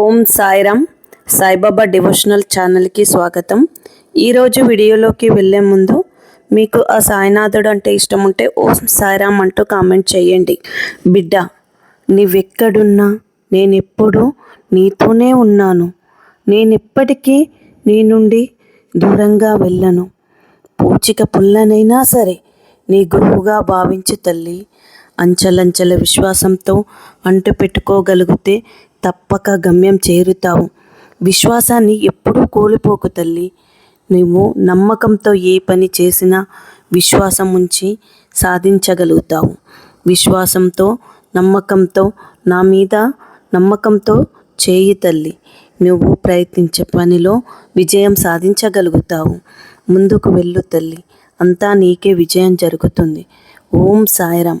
ఓం Sairam Saibaba devotional ఛానల్కి స్వాగతం. ఈరోజు వీడియోలోకి వెళ్ళే ముందు మీకు ఆ సాయినాథుడు అంటే ఇష్టం ఉంటే ఓం సాయిరామ్ అంటూ కామెంట్ చేయండి. బిడ్డ నీవెక్కడున్నా నేనెప్పుడూ నీతోనే ఉన్నాను. నేనెప్పటికీ నీ నుండి దూరంగా వెళ్ళను. పూచిక పుల్లనైనా సరే నీ గురువుగా భావించు తల్లి అంచలంచల విశ్వాసంతో అంటు పెట్టుకోగలిగితే తప్పక గమ్యం చేరుతావు. విశ్వాసాన్ని ఎప్పుడూ కోల్పోకు తల్లి. నువ్వు నమ్మకంతో ఏ పని చేసినా విశ్వాసం ఉంచి సాధించగలుగుతావు. విశ్వాసంతో నమ్మకంతో నా మీద నమ్మకంతో చేయి తల్లి. నువ్వు ప్రయత్నించే పనిలో విజయం సాధించగలుగుతావు. ముందుకు వెళ్ళు తల్లి. అంతా నీకే విజయం జరుగుతుంది. ఓం సాయిరామ్.